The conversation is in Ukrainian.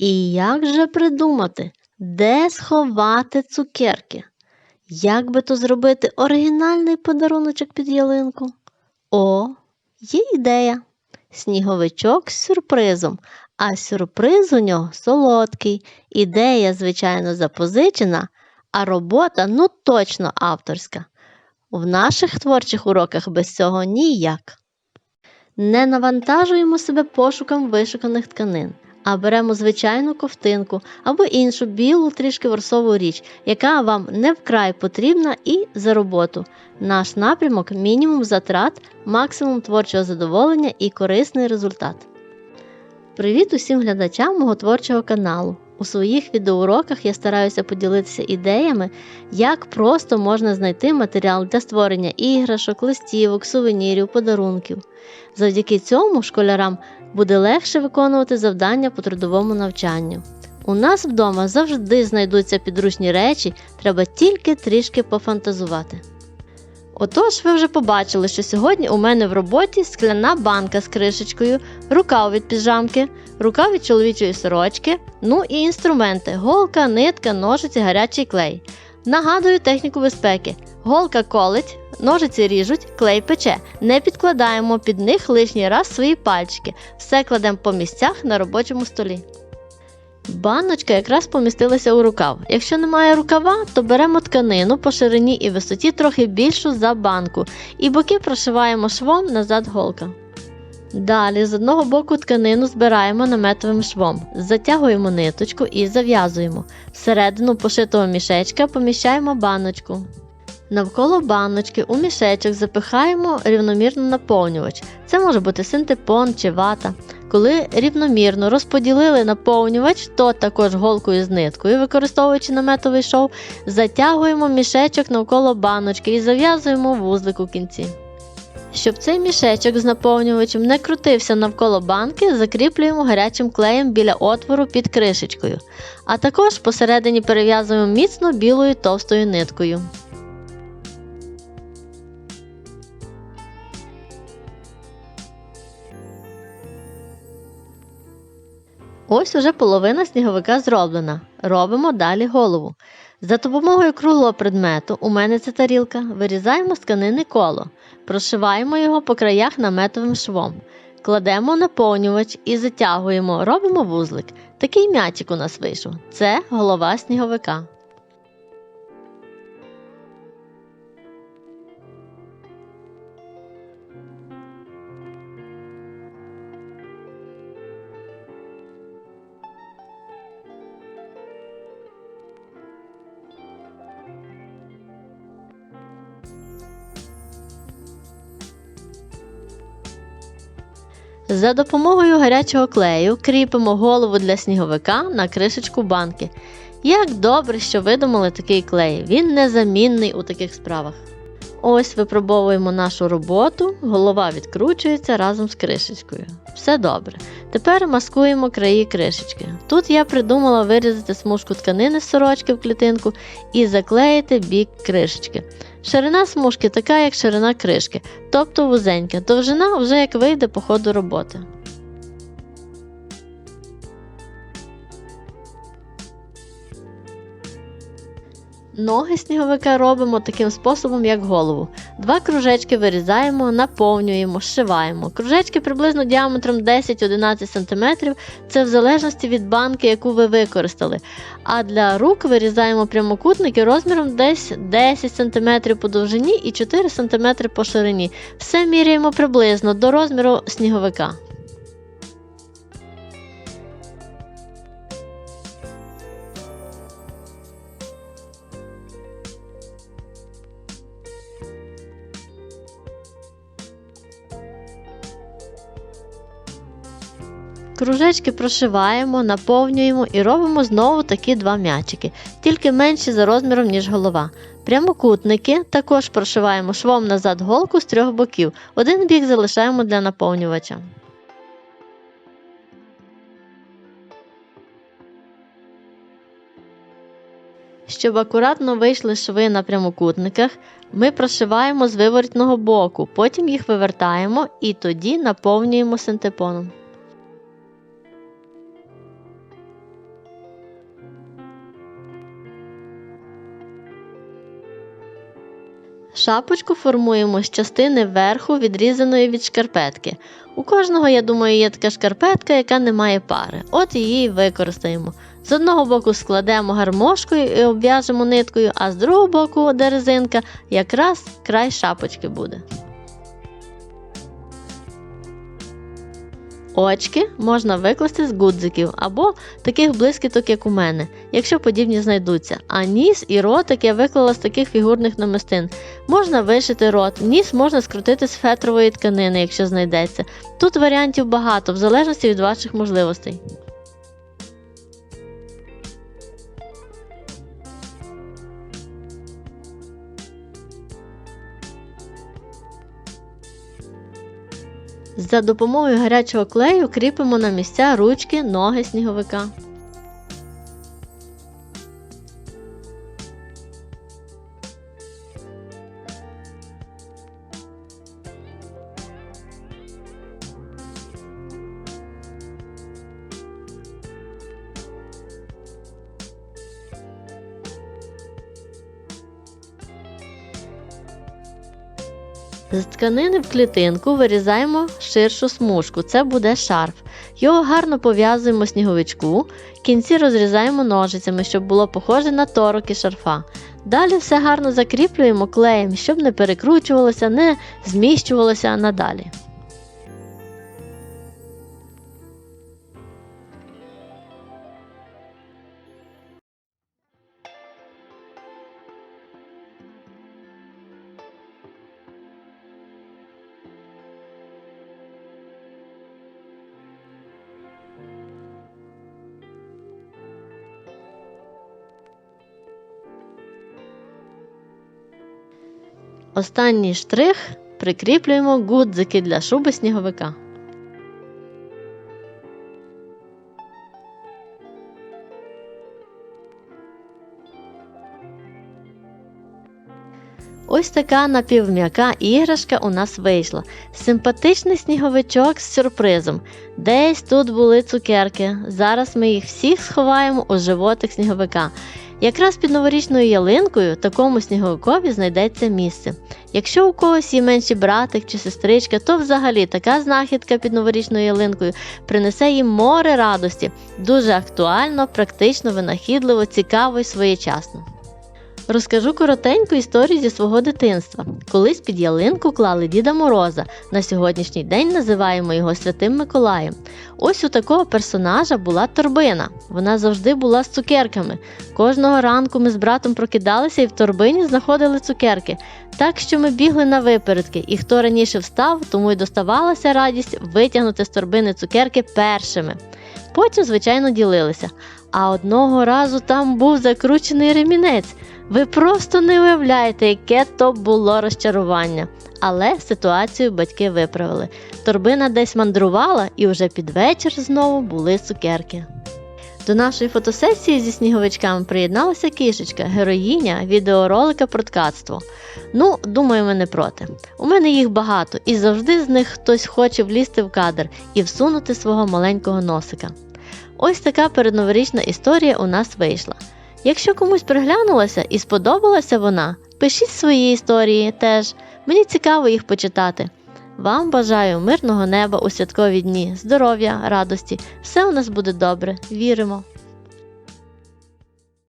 І як же придумати, де сховати цукерки? Як би то зробити оригінальний подаруночок під ялинку? О, є ідея. Сніговичок з сюрпризом, а сюрприз у нього солодкий. Ідея, звичайно, запозичена, а робота ну точно авторська. В наших творчих уроках без цього ніяк. Не навантажуємо себе пошуком вишуканих тканин, а беремо звичайну ковтинку або іншу білу трішки ворсову річ, яка вам не вкрай потрібна і за роботу. Наш напрямок мінімум затрат, максимум творчого задоволення і корисний результат. Привіт усім глядачам мого творчого каналу. У своїх відеоуроках я стараюся поділитися ідеями, як просто можна знайти матеріал для створення іграшок, листівок, сувенірів, подарунків. Завдяки цьому школярам буде легше виконувати завдання по трудовому навчанню. У нас вдома завжди знайдуться підручні речі, треба тільки трішки пофантазувати. Отож, ви вже побачили, що сьогодні у мене в роботі скляна банка з кришечкою, рукав від піжамки, рукав від чоловічої сорочки, ну і інструменти голка, нитка, ножиці, гарячий клей. Нагадую техніку безпеки: голка колить, ножиці ріжуть, клей пече. Не підкладаємо під них лишній раз свої пальчики, все кладемо по місцях на робочому столі. Баночка якраз помістилася у рукав. Якщо немає рукава, то беремо тканину по ширині і висоті трохи більшу за банку, і боки прошиваємо швом назад голка. Далі з одного боку тканину збираємо наметовим швом, затягуємо ниточку і зав'язуємо. Всередину пошитого мішечка поміщаємо баночку. Навколо баночки у мішечок запихаємо рівномірно наповнювач. Це може бути синтепон чи вата. Коли рівномірно розподілили наповнювач, то також голкою з ниткою, використовуючи наметовий шов, затягуємо мішечок навколо баночки і зав'язуємо вузлик у кінці. Щоб цей мішечок з наповнювачем не крутився навколо банки, закріплюємо гарячим клеєм біля отвору під кришечкою, а також посередині перев'язуємо міцно білою товстою ниткою. Ось уже половина сніговика зроблена. Робимо далі голову. За допомогою круглого предмету, у мене це тарілка, вирізаємо з канини коло, прошиваємо його по краях наметовим швом, кладемо наповнювач і затягуємо, робимо вузлик. Такий м'ячик у нас вийшов. Це голова сніговика. За допомогою гарячого клею кріпимо голову для сніговика на кришечку банки. Як добре, що видумали такий клей, він незамінний у таких справах. Ось випробовуємо нашу роботу, голова відкручується разом з кришечкою. Все добре. Тепер маскуємо краї кришечки. Тут я придумала вирізати смужку тканини з сорочки в клітинку і заклеїти бік кришечки. Ширина смужки така, як ширина кришки, тобто вузенька, довжина вже як вийде по ходу роботи. Ноги сніговика робимо таким способом, як голову. Два кружечки вирізаємо, наповнюємо, зшиваємо. Кружечки приблизно діаметром 10-11 см, це в залежності від банки, яку ви використали. А для рук вирізаємо прямокутники розміром десь 10 см по довжині і 4 см по ширині. Все міряємо приблизно до розміру сніговика. Кружечки прошиваємо, наповнюємо і робимо знову такі два м'ячики, тільки менші за розміром, ніж голова. Прямокутники також прошиваємо швом назад голку з трьох боків. Один бік залишаємо для наповнювача. Щоб акуратно вийшли шви на прямокутниках, ми прошиваємо з виворітного боку, потім їх вивертаємо і тоді наповнюємо синтепоном. Шапочку формуємо з частини верху, відрізаної від шкарпетки. У кожного, я думаю, є така шкарпетка, яка не має пари. От її використаємо. З одного боку складемо гармошкою і обв'яжемо ниткою, а з другого боку, де резинка, якраз край шапочки буде. Очки можна викласти з гудзиків або таких блискіток, як у мене, якщо подібні знайдуться. А ніс і ротик я виклала з таких фігурних намистин. Можна вишити рот, ніс можна скрутити з фетрової тканини, якщо знайдеться. Тут варіантів багато, в залежності від ваших можливостей. За допомогою гарячого клею кріпимо на місця ручки, ноги сніговика. З тканини в клітинку вирізаємо ширшу смужку, це буде шарф. Його гарно пов'язуємо сніговичку, кінці розрізаємо ножицями, щоб було похоже на тороки шарфа. Далі все гарно закріплюємо клеєм, щоб не перекручувалося, не зміщувалося надалі. Останній штрих прикріплюємо гудзики для шуби сніговика. Ось така напівм'яка іграшка у нас вийшла. Симпатичний сніговичок з сюрпризом. Десь тут були цукерки. Зараз ми їх всіх сховаємо у животик сніговика. Якраз під новорічною ялинкою такому сніговикові знайдеться місце. Якщо у когось є менший братик чи сестричка, то взагалі така знахідка під новорічною ялинкою принесе їм море радості. Дуже актуально, практично, винахідливо, цікаво і своєчасно. Розкажу коротеньку історію зі свого дитинства. Колись під ялинку клали Діда Мороза. На сьогоднішній день називаємо його Святим Миколаєм. Ось у такого персонажа була торбина. Вона завжди була з цукерками. Кожного ранку ми з братом прокидалися і в торбині знаходили цукерки. Так що ми бігли на випередки, і хто раніше встав, тому й доставалася радість витягнути з торбини цукерки першими. Потім, звичайно, ділилися. А одного разу там був закручений ремінець. Ви просто не уявляєте, яке то було розчарування. Але ситуацію батьки виправили. Торбина десь мандрувала, і вже під вечір знову були цукерки. До нашої фотосесії зі сніговичками приєдналася кішечка, героїня відеоролика про ткацтво. Ну, думаю, ми не проти. У мене їх багато, і завжди з них хтось хоче влізти в кадр і всунути свого маленького носика. Ось така передноворічна історія у нас вийшла. Якщо комусь приглянулася і сподобалася вона, пишіть свої історії теж. Мені цікаво їх почитати. Вам бажаю мирного неба у святкові дні, здоров'я, радості. Все у нас буде добре, віримо.